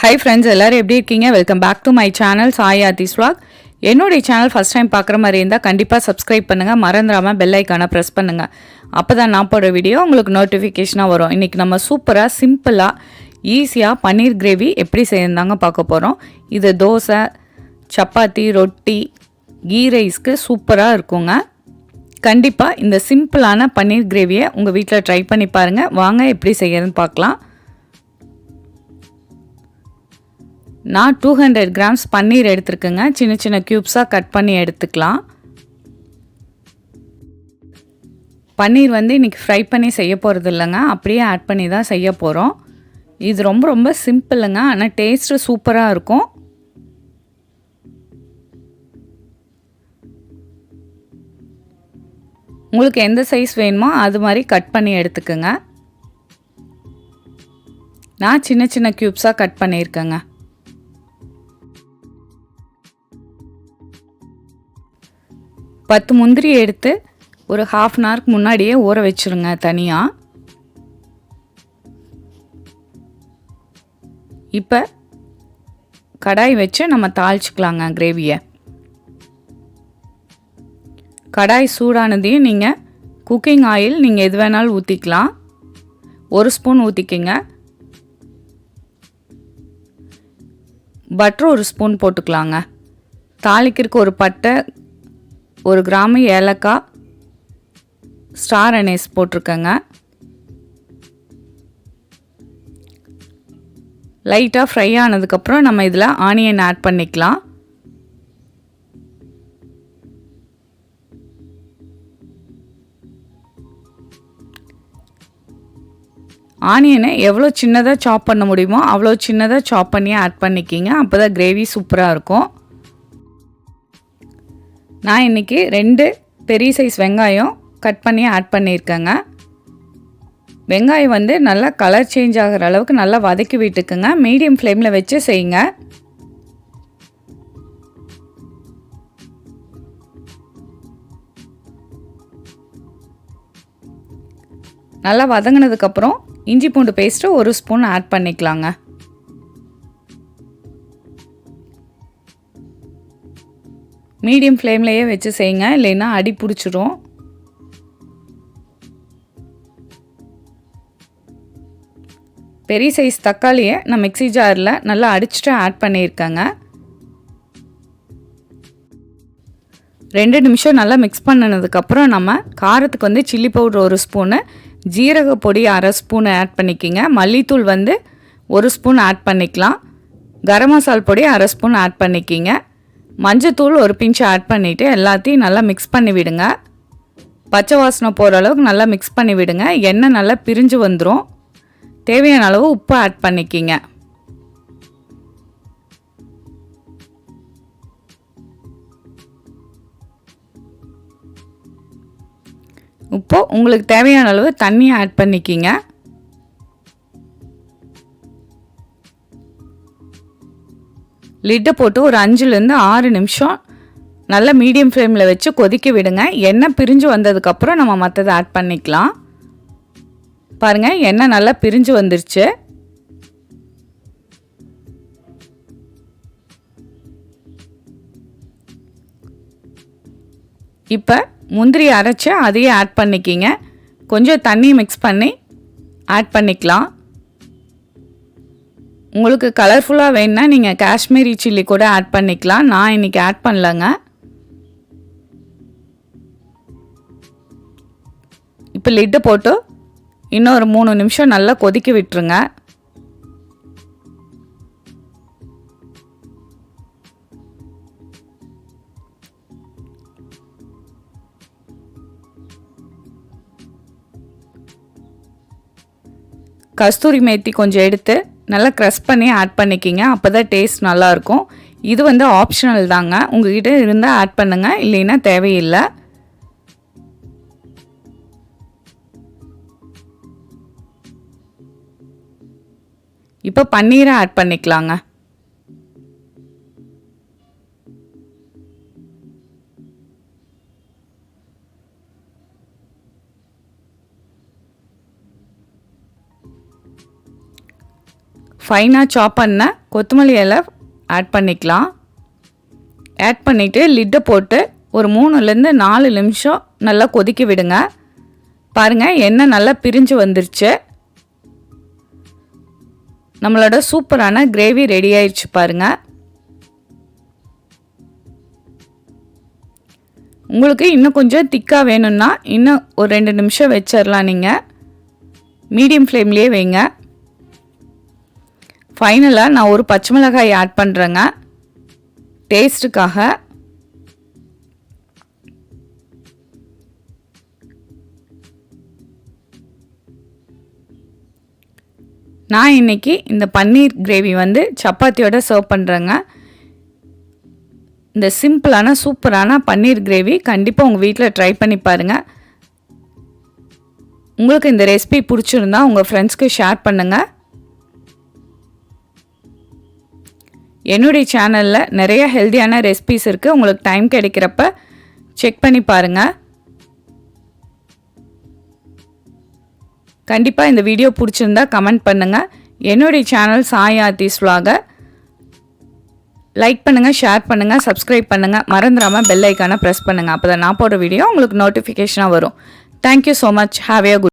Hi friends எல்லோரும் எப்படி இருக்கீங்க? Welcome back to my channel Sai Aarthi's vlog என்னுடைய சேனல் ஃபஸ்ட் டைம் பார்க்குற மாதிரி இருந்தால் கண்டிப்பாக சப்ஸ்கிரைப் பண்ணுங்கள் மறந்துடாமல் பெல் ஐக்கானை ப்ரெஸ் பண்ணுங்கள் அப்போ தான் நான் போடுற வீடியோ உங்களுக்கு நோட்டிஃபிகேஷனாக வரும். இன்றைக்கி நம்ம சூப்பராக சிம்பிளாக ஈஸியாக பன்னீர் கிரேவி எப்படி செய்யந்தாங்க பார்க்க போகிறோம் இது தோசை சப்பாத்தி ரொட்டி கீ ரைஸ்க்கு சூப்பராக இருக்குங்க. கண்டிப்பாக இந்த சிம்பிளான பன்னீர் கிரேவியை உங்கள் வீட்டில் ட்ரை பண்ணி பாருங்கள் வாங்க எப்படி செய்யறதுன்னு பார்க்கலாம். நான் டூ ஹண்ட்ரட் கிராம்ஸ் பன்னீர் எடுத்துருக்கேங்க. சின்ன சின்ன க்யூப்ஸாக கட் பண்ணி எடுத்துக்கலாம். பன்னீர் வந்து இன்றைக்கி ஃப்ரை பண்ணி செய்ய போகிறது இல்லைங்க. அப்படியே ஆட் பண்ணி தான் செய்ய போகிறோம் இது ரொம்ப ரொம்ப சிம்பிளுங்க ஆனால் டேஸ்ட்டு சூப்பராக இருக்கும். உங்களுக்கு எந்த சைஸ் வேணுமோ அது மாதிரி கட் பண்ணி எடுத்துக்கோங்க. நான் சின்ன சின்ன க்யூப்ஸாக கட் பண்ணியிருக்கேங்க. பத்து முந்திரி எடுத்து ஒரு ஹாஃப் அன் ஹவருக்கு முன்னாடியே ஊற வச்சுருங்க தனியாக இப்போ கடாய் வச்சு நம்ம தாளிச்சிக்கலாங்க கிரேவியை கடாய் சூடானதையும் நீங்கள் குக்கிங் ஆயில் நீங்கள் எது வேணாலும் ஊற்றிக்கலாம் ஒரு ஸ்பூன் ஊற்றிக்கிங்க பட்ரு ஒரு ஸ்பூன் போட்டுக்கலாங்க. தாளிக்கிறதுக்கு ஒரு பட்டை ஒரு கிராமு ஏலக்காய் ஸ்டார் அனேஸ் போட்டிருக்கேங்க. லைட்டாக ஃப்ரை ஆனதுக்கப்புறம் நம்ம இதில் ஆனியன் ஆட் பண்ணிக்கலாம். ஆனியனை எவ்வளோ சின்னதாக சாப் பண்ண முடியுமோ அவ்வளோ சின்னதாக சாப் பண்ணி ஆட் பண்ணிக்கிங்க. அப்போ தான் கிரேவி சூப்பராக இருக்கும். நான் இன்றைக்கி ரெண்டு பெரிய சைஸ் வெங்காயம் கட் பண்ணி ஆட் பண்ணியிருக்கேங்க. வெங்காயம் வந்து நல்லா கலர் சேஞ்ச் ஆகிற அளவுக்கு நல்லா வதக்கி விட்டுக்குங்க. மீடியம் ஃப்ளேமில் வச்சு செய்யுங்க. நல்லா வதங்கினதுக்கப்புறம் இஞ்சி பூண்டு பேஸ்ட்டு ஒரு ஸ்பூன் ஆட் பண்ணிக்கலாங்க. மீடியம் ஃப்ளேம்லேயே வச்சு செய்யுங்க. இல்லைன்னா அடி பிடிச்சிரும். பெரிய சைஸ் தக்காளியை நான் மிக்சி ஜாரில் நல்லா அடிச்சுட்டு ஆட் பண்ணியிருக்கேங்க. ரெண்டு நிமிஷம் நல்லா மிக்ஸ் பண்ணினதுக்கப்புறம் நம்ம காரத்துக்கு வந்து சில்லி பவுடர் ஒரு ஸ்பூனு ஜீரக பொடி அரை ஸ்பூனு ஆட் பண்ணிக்கிங்க. மல்லித்தூள் வந்து ஒரு ஸ்பூன் ஆட் பண்ணிக்கலாம். கரம் மசால் பொடி அரை ஸ்பூன் ஆட் பண்ணிக்கிங்க. மஞ்சத்தூள் ஒரு பிஞ்சு ஆட் பண்ணிவிட்டு எல்லாத்தையும் நல்லா மிக்ஸ் பண்ணி விடுங்க. பச்சை வாசனை போகிற அளவுக்கு நல்லா மிக்ஸ் பண்ணி விடுங்க. எண்ணெய் நல்லா பிரிஞ்சு வந்துடும் தேவையான அளவு உப்பு ஆட் பண்ணிக்கிங்க. இப்போது உங்களுக்கு தேவையான அளவு தண்ணி ஆட் பண்ணிக்கிங்க. லிட்டை போட்டு ஒரு அஞ்சுலேருந்து ஆறு நிமிஷம் நல்லா மீடியம் ஃப்ளேமில் வச்சு கொதிக்க விடுங்க. எண்ணெய் பிரிஞ்சு வந்ததுக்கப்புறம் நம்ம மற்றதை ஆட் பண்ணிக்கலாம். பாருங்கள் எண்ணெய் நல்லா பிரிஞ்சு வந்துருச்சு. இப்போ முந்திரி அரைச்சி அதையே ஆட் பண்ணிக்கிங்க. கொஞ்சம் தண்ணி மிக்ஸ் பண்ணி ஆட் பண்ணிக்கலாம். உங்களுக்கு கலர்ஃபுல்லாக வேணுன்னா நீங்கள் காஷ்மீரி சில்லி கூட ஆட் பண்ணிக்கலாம். நான் இன்றைக்கி ஆட் பண்ணலங்க. இப்போ லிட்டு போட்டு இன்னொரு மூணு நிமிஷம் நல்லா கொதிக்க விட்டுருங்க. கஸ்தூரி மேத்தி கொஞ்சம் எடுத்து நல்லா க்ரஷ் பண்ணி ஆட் பண்ணிக்கிங்க அப்போ தான் டேஸ்ட் நல்லாயிருக்கும். இது வந்து ஆப்ஷனல் தாங்க. உங்ககிட்ட இருந்தால் ஆட் பண்ணுங்கள் இல்லைன்னா தேவையில்லை. இப்போ பன்னீரை ஆட் பண்ணிக்கலாங்க. ஃபைனாக சாப் பண்ண கொத்தமல்லி இலை ஆட் பண்ணிக்கலாம். ஆட் பண்ணிவிட்டு லிட்டை போட்டு ஒரு மூணுலேருந்து நாலு நிமிஷம் நல்லா கொதிக்க விடுங்க. பாருங்கள் எண்ணெய் நல்லா பிரிஞ்சு வந்துருச்சு. நம்மளோட சூப்பரான கிரேவி ரெடி ஆயிடுச்சு பாருங்கள் உங்களுக்கு இன்னும் கொஞ்சம் திக்காக வேணும்னா இன்னும் ஒரு ரெண்டு நிமிஷம் வச்சிடலாம் நீங்கள் மீடியம் ஃப்ளேம்லேயே வைங்க. ஃபைனலாக நான் ஒரு பச்சை மிளகாய் ஆட் பண்ணுறேங்க டேஸ்ட்டுக்காக நான் இன்றைக்கி இந்த பன்னீர் கிரேவி வந்து சப்பாத்தியோட சர்வ் பண்ணுறேங்க இந்த சிம்பிளான சூப்பரான பன்னீர் கிரேவி கண்டிப்பாக உங்கள் வீட்டில் ட்ரை பண்ணி பாருங்கள் உங்களுக்கு இந்த ரெசிபி பிடிச்சிருந்தா உங்கள் ஃப்ரெண்ட்ஸ்க்கு ஷேர் பண்ணுங்கள் என்னுடைய சேனலில் நிறைய ஹெல்த்தியான ரெசிபிஸ் இருக்குது உங்களுக்கு டைம் கிடைக்கிறப்ப செக் பண்ணி பாருங்கள் கண்டிப்பாக இந்த வீடியோ பிடிச்சிருந்தா கமெண்ட் பண்ணுங்கள் என்னுடைய சேனல் சாய் ஆர்த்திஸ் vlog-அ லைக் பண்ணுங்கள் ஷேர் பண்ணுங்கள் சப்ஸ்கிரைப் பண்ணுங்கள் மறந்துடாமல் பெல் ஐக்கானை ப்ரெஸ் பண்ணுங்கள் அப்போ தான் நான் போடுற வீடியோ உங்களுக்கு நோட்டிஃபிகேஷனாக வரும். Thank you so much have a good